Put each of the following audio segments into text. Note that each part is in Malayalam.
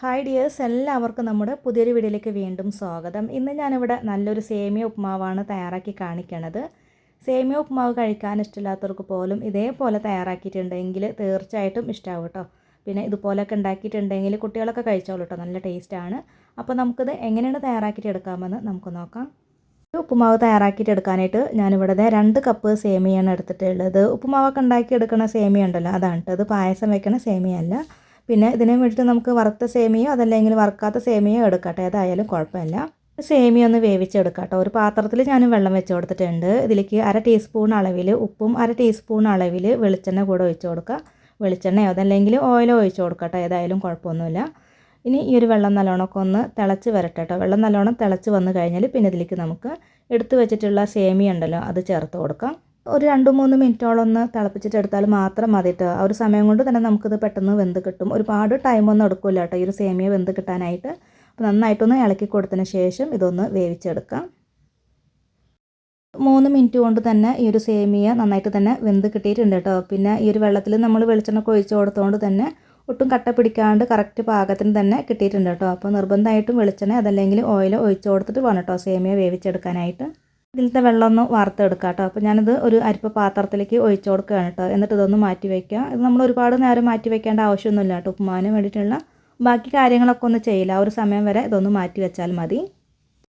ഹായ് ഡിയേഴ്സ് എല്ലാവർക്കും നമ്മുടെ പുതിയൊരു വീഡിയോയിലേക്ക് വീണ്ടും സ്വാഗതം. ഇന്ന് ഞാനിവിടെ നല്ലൊരു സേമിയ ഉപ്മാവാണ് തയ്യാറാക്കി കാണിക്കണത്. സേമിയ ഉപ്മാവ് കഴിക്കാൻ ഇഷ്ടമില്ലാത്തവർക്ക് പോലും ഇതേപോലെ തയ്യാറാക്കിയിട്ടുണ്ടെങ്കിൽ തീർച്ചയായിട്ടും ഇഷ്ടമാവും കേട്ടോ. പിന്നെ ഇതുപോലെയൊക്കെ ഉണ്ടാക്കിയിട്ടുണ്ടെങ്കിൽ കുട്ടികളൊക്കെ കഴിച്ചോളൂ കേട്ടോ നല്ല ടേസ്റ്റാണ്. അപ്പോൾ നമുക്കിത് എങ്ങനെയാണ് തയ്യാറാക്കിയിട്ട് എടുക്കാമെന്ന് നമുക്ക് നോക്കാം. ഉപ്പുമാവ് തയ്യാറാക്കിയിട്ട് എടുക്കാനായിട്ട് ഞാനിവിടെ രണ്ട് കപ്പ് സേമിയാണ് എടുത്തിട്ടുള്ളത്. ഉപ്പുമാവൊക്കെ ഉണ്ടാക്കി എടുക്കുന്ന സേമിയ ഉണ്ടല്ലോ അതാണ് കേട്ടോ. ഇത് പായസം വെക്കണ സേമിയ അല്ല. പിന്നെ ഇതിന് വേണ്ടിയിട്ട് നമുക്ക് വറുത്ത സേമിയോ അതല്ലെങ്കിൽ വറുക്കാത്ത സേമിയോ എടുക്കട്ടെ. ഏതായാലും കുഴപ്പമില്ല. സേമിയ ഒന്ന് വേവിച്ചെടുക്കാട്ടോ. ഒരു പാത്രത്തിൽ ഞാൻ വെള്ളം വെച്ച് കൊടുത്തിട്ടുണ്ട്. ഇതിലേക്ക് അര ടീസ്പൂൺ അളവിൽ ഉപ്പും അര ടീസ്പൂൺ അളവിൽ വെളിച്ചെണ്ണ കൂടെ ഒഴിച്ച് കൊടുക്കുക. വെളിച്ചെണ്ണയോ അതല്ലെങ്കിൽ ഓയിലോ ഒഴിച്ച് കൊടുക്കട്ടെ. ഏതായാലും കുഴപ്പമൊന്നുമില്ല. ഇനി ഈ ഒരു വെള്ളം നല്ലോണമൊക്കെ ഒന്ന് തിളച്ച് വരട്ടെ വെള്ളം നല്ലോണം തിളച്ച് വന്നു കഴിഞ്ഞാൽ പിന്നെ ഇതിലേക്ക് നമുക്ക് എടുത്തു വെച്ചിട്ടുള്ള സേമിയ ഉണ്ടല്ലോ അത് ചേർത്ത് കൊടുക്കാം. ഒരു രണ്ട് മൂന്ന് മിനിറ്റോളം ഒന്ന് തിളപ്പിച്ചിട്ട് എടുത്താൽ മാത്രം മതി കേട്ടോ ആ ഒരു സമയം കൊണ്ട് തന്നെ നമുക്കിത് പെട്ടെന്ന് വെന്ത് കിട്ടും. ഒരുപാട് ടൈമൊന്നും എടുക്കില്ല കേട്ടോ ഈ ഒരു സേമിയ വെന്ത് കിട്ടാനായിട്ട്. അപ്പോൾ നന്നായിട്ടൊന്ന് ഇളക്കി കൊടുത്തതിന് ശേഷം ഇതൊന്ന് വേവിച്ചെടുക്കാം. മൂന്ന് മിനിറ്റ് കൊണ്ട് തന്നെ ഈ ഒരു സേമിയ നന്നായിട്ട് തന്നെ വെന്ത് കിട്ടിയിട്ടുണ്ട് കേട്ടോ പിന്നെ ഈ ഒരു വെള്ളത്തിൽ നമ്മൾ വെളിച്ചെണ്ണ ഒഴിച്ച് കൊടുത്തുകൊണ്ട് തന്നെ ഒട്ടും കട്ട പിടിക്കാണ്ട് കറക്റ്റ് പാകത്തിന് തന്നെ കിട്ടിയിട്ടുണ്ട് കേട്ടോ അപ്പോൾ നിർബന്ധമായിട്ടും വെളിച്ചെണ്ണ അതല്ലെങ്കിൽ ഓയിൽ ഒഴിച്ച് കൊടുത്തിട്ട് വേണം കേട്ടോ സേമിയ വേവിച്ചെടുക്കാനായിട്ട്. ഇതിലത്തെ വെള്ളം ഒന്ന് വാർത്തെടുക്കാം കേട്ടോ അപ്പോൾ ഞാനിത് ഒരു അരിപ്പ പാത്രത്തിലേക്ക് ഒഴിച്ചു കൊടുക്കുകയാണ് കേട്ടോ എന്നിട്ട് ഇതൊന്ന് മാറ്റി വയ്ക്കുക. ഇത് നമ്മൾ ഒരുപാട് നേരം മാറ്റി വയ്ക്കേണ്ട ആവശ്യമൊന്നുമില്ല കേട്ടോ ഉപ്പുമാവിന് വേണ്ടിയിട്ടുള്ള ബാക്കി കാര്യങ്ങളൊക്കെ ഒന്ന് ചെയ്യില്ല ആ ഒരു സമയം വരെ ഇതൊന്ന് മാറ്റി വെച്ചാൽ മതി.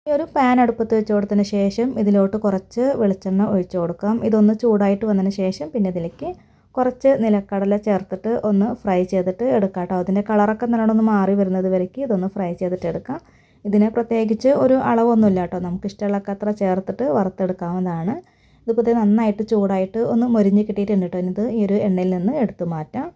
ഈ ഒരു പാൻ അടുപ്പത്ത് വെച്ച് കൊടുത്തതിന് ശേഷം ഇതിലോട്ട് കുറച്ച് വെളിച്ചെണ്ണ ഒഴിച്ചു കൊടുക്കാം. ഇതൊന്ന് ചൂടായിട്ട് വന്നതിന് ശേഷം പിന്നെ ഇതിലേക്ക് കുറച്ച് നിലക്കടല ചേർത്തിട്ട് ഒന്ന് ഫ്രൈ ചെയ്തിട്ട് എടുക്കാം കേട്ടോ അതിന്റെ കളറൊക്കെ നല്ലോണം ഒന്ന് മാറി വരുന്നത് വരയ്ക്ക് ഇതൊന്ന് ഫ്രൈ ചെയ്തിട്ട് എടുക്കാം. ഇതിന് പ്രത്യേകിച്ച് ഒരു അളവൊന്നുമില്ല കേട്ടോ. നമുക്ക് ഇഷ്ടമുള്ളൊക്കെ അത്ര ചേർത്തിട്ട് വറുത്തെടുക്കാവുന്നതാണ്. ഇതിപ്പോൾ നന്നായിട്ട് ചൂടായിട്ട് ഒന്ന് മൊരിഞ്ഞ് കിട്ടിയിട്ടുണ്ട് കേട്ടോ. ഇത് ഈ ഒരു എണ്ണയിൽ നിന്ന് എടുത്തു മാറ്റാം.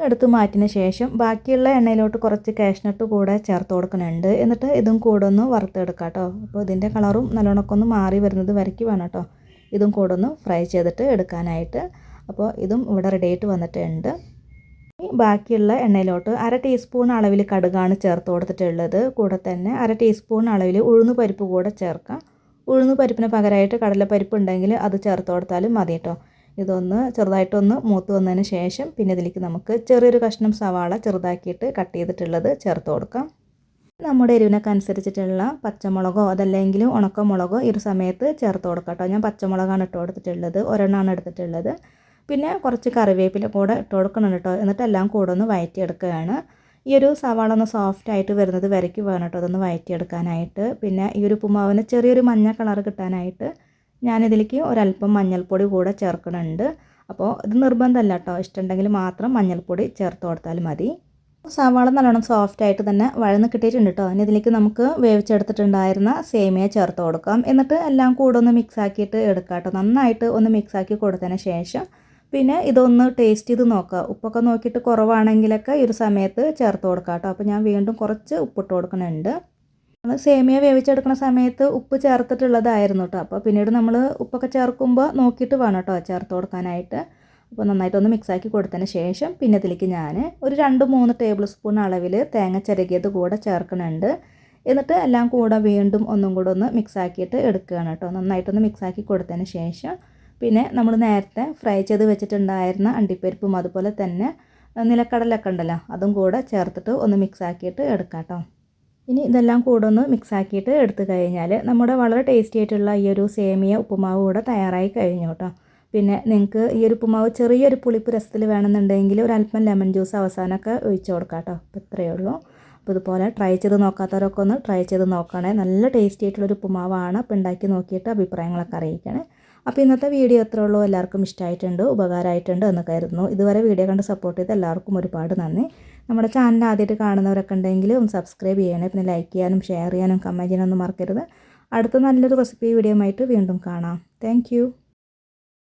എടുത്തു മാറ്റിന് ശേഷം ബാക്കിയുള്ള എണ്ണയിലോട്ട് കുറച്ച് കാഷ്നട്ട് കൂടെ ചേർത്ത് കൊടുക്കുന്നുണ്ട്. എന്നിട്ട് ഇതും കൂടെ ഒന്ന് വറുത്തെടുക്കാം കേട്ടോ. അപ്പോൾ ഇതിന്റെ കളറും നല്ലോണമൊക്കെ ഒന്ന് മാറി വരുന്നത് വരയ്ക്ക് വേണം കേട്ടോ. ഇതും കൂടെ ഒന്ന് ഫ്രൈ ചെയ്തിട്ട് എടുക്കാനായിട്ട്. അപ്പോൾ ഇതും ഇവിടെ റെഡി ആയിട്ട് വന്നിട്ടുണ്ട്. ബാക്കിയുള്ള എണ്ണയിലോട്ട് അര ടീസ്പൂൺ അളവിൽ കടുകാണ് ചേർത്ത് കൊടുത്തിട്ടുള്ളത്. കൂടെ തന്നെ അര ടീസ്പൂൺ അളവിൽ ഉഴുന്ന് പരിപ്പ് കൂടെ ചേർക്കാം. ഉഴുന്ന് പരിപ്പിന് പകരമായിട്ട് കടലപ്പരിപ്പ് ഉണ്ടെങ്കിൽ അത് ചേർത്ത് കൊടുത്താലും മതി കേട്ടോ ഇതൊന്ന് ചെറുതായിട്ടൊന്ന് മൂത്ത് വന്നതിന് ശേഷം പിന്നെ ഇതിലേക്ക് നമുക്ക് ചെറിയൊരു കഷ്ണം സവാള ചെറുതാക്കിയിട്ട് കട്ട് ചെയ്തിട്ടുള്ളത് ചേർത്ത് കൊടുക്കാം. നമ്മുടെ എരിവിനൊക്കെ അനുസരിച്ചിട്ടുള്ള പച്ചമുളകോ അതല്ലെങ്കിൽ ഉണക്കമുളകോ ഈ ഒരു സമയത്ത് ചേർത്ത് കൊടുക്കാം കേട്ടോ ഞാൻ പച്ചമുളകാണ് ഇട്ട് കൊടുത്തിട്ടുള്ളത്. ഒരെണ്ണമാണ് എടുത്തിട്ടുള്ളത്. പിന്നെ കുറച്ച് കറിവേപ്പില കൂടെ ഇട്ട് കൊടുക്കണം കേട്ടോ. എന്നിട്ട് എല്ലാം കൂടെ ഒന്ന് വയറ്റിയെടുക്കുകയാണ്. ഈ ഒരു സവാള ഒന്ന് സോഫ്റ്റ് ആയിട്ട് വരുന്നത് വരയ്ക്ക് വേണം കേട്ടോ. അതൊന്ന് വയറ്റിയെടുക്കാനായിട്ട്. പിന്നെ ഈ ഒരു ഉപ്പുമാവിന് ചെറിയൊരു മഞ്ഞ കളർ കിട്ടാനായിട്ട് ഞാനിതിലേക്ക് ഒരല്പം മഞ്ഞൾപ്പൊടി കൂടെ ചേർക്കുന്നുണ്ട്. അപ്പോൾ ഇത് നിർബന്ധമല്ല കേട്ടോ. ഇഷ്ടമുണ്ടെങ്കിൽ മാത്രം മഞ്ഞൾപ്പൊടി ചേർത്ത് കൊടുത്താൽ മതി. സവാള നല്ലോണം സോഫ്റ്റ് ആയിട്ട് തന്നെ വഴന്ന് കിട്ടിയിട്ടുണ്ട് കേട്ടോ. ഇനി ഇതിലേക്ക് നമുക്ക് വേവിച്ചെടുത്തിട്ടുണ്ടായിരുന്ന സേമിയ ചേർത്ത് കൊടുക്കാം. എന്നിട്ട് എല്ലാം കൂടെ ഒന്ന് മിക്സ് ആക്കിയിട്ട് എടുക്കാം കേട്ടോ. നന്നായിട്ട് ഒന്ന് മിക്സ് ആക്കി കൊടുത്തതിന് ശേഷം പിന്നെ ഇതൊന്ന് ടേസ്റ്റ് ചെയ്ത് നോക്കുക ഉപ്പൊക്കെ നോക്കിയിട്ട് കുറവാണെങ്കിലൊക്കെ ഈ ഒരു സമയത്ത് ചേർത്ത് കൊടുക്കുക കേട്ടോ അപ്പോൾ ഞാൻ വീണ്ടും കുറച്ച് ഉപ്പിട്ട് കൊടുക്കുന്നുണ്ട്. നമ്മൾ സേമിയ വേവിച്ചെടുക്കുന്ന സമയത്ത് ഉപ്പ് ചേർത്തിട്ടുള്ളതായിരുന്നു കേട്ടോ അപ്പോൾ പിന്നീട് നമ്മൾ ഉപ്പൊക്കെ ചേർക്കുമ്പോൾ നോക്കിയിട്ട് വേണം കേട്ടോ ചേർത്ത് കൊടുക്കാനായിട്ട്. അപ്പോൾ നന്നായിട്ടൊന്ന് മിക്സാക്കി കൊടുത്തതിന് ശേഷം പിന്നെ ഇതിലേക്ക് ഞാൻ ഒരു രണ്ട് മൂന്ന് ടേബിൾ സ്പൂൺ അളവിൽ തേങ്ങ ചിരകിയത് കൂടെ ചേർക്കുന്നുണ്ട്. എന്നിട്ട് എല്ലാം കൂടെ വീണ്ടും ഒന്നും കൂടെ ഒന്ന് മിക്സാക്കിയിട്ട് എടുക്കുകയാണ് കേട്ടോ നന്നായിട്ടൊന്ന് മിക്സാക്കി കൊടുത്തതിന് ശേഷം പിന്നെ നമ്മൾ നേരത്തെ ഫ്രൈ ചെയ്ത് വെച്ചിട്ടുണ്ടായിരുന്ന അണ്ടിപ്പരിപ്പും അതുപോലെ തന്നെ നിലക്കടലൊക്കെ ഉണ്ടല്ലോ അതും കൂടെ ചേർത്തിട്ട് ഒന്ന് മിക്സ് ആക്കിയിട്ട് എടുക്കാം കേട്ടോ ഇനി ഇതെല്ലാം കൂടെ ഒന്ന് മിക്സ് ആക്കിയിട്ട് എടുത്തു കഴിഞ്ഞാൽ നമ്മുടെ വളരെ ടേസ്റ്റി ആയിട്ടുള്ള ഈ ഒരു സേമിയ ഉപ്പുമാവ് കൂടെ തയ്യാറായി കഴിഞ്ഞു കേട്ടോ പിന്നെ നിങ്ങൾക്ക് ഈ ഒരു ഉപ്പുമാവ് ചെറിയൊരു പുളിപ്പ് രസത്തിൽ വേണമെന്നുണ്ടെങ്കിൽ ഒരു അല്പം ലെമൺ ജ്യൂസ് അവസാനമൊക്കെ ഒഴിച്ചു കൊടുക്കാം കേട്ടോ അപ്പോൾ ഇത്രയേ ഉള്ളൂ. അപ്പോൾ ഇതുപോലെ ട്രൈ ചെയ്ത് നോക്കാത്തവരൊക്കെ ഒന്ന് ട്രൈ ചെയ്ത് നോക്കണേ. നല്ല ടേസ്റ്റി ആയിട്ടുള്ളൊരു ഉപ്പുമാവാണ്. അപ്പോൾ ഉണ്ടാക്കി നോക്കിയിട്ട് അഭിപ്രായങ്ങളൊക്കെ അറിയിക്കണേ. അപ്പോൾ ഇന്നത്തെ വീഡിയോ എത്ര ഉള്ളൂ? എല്ലാവർക്കും ഇഷ്ടമായിട്ടുണ്ട് ഉപകാരമായിട്ടുണ്ട് എന്ന് കരുതുന്നു. ഇതുവരെ വീഡിയോ കണ്ട് സപ്പോർട്ട് ചെയ്ത് എല്ലാവർക്കും ഒരുപാട് നന്ദി. നമ്മുടെ ചാനൽ ആദ്യമായിട്ട് കാണുന്നവരൊക്കെ ഉണ്ടെങ്കിൽ ഒന്ന് സബ്സ്ക്രൈബ് ചെയ്യണേ പിന്നെ ലൈക്ക് ചെയ്യാനും ഷെയർ ചെയ്യാനും കമന്റ് ചെയ്യാനൊന്നും മറക്കരുത്. അടുത്ത നല്ലൊരു റെസിപ്പി വീഡിയോ ആയിട്ട് വീണ്ടും കാണാം. താങ്ക്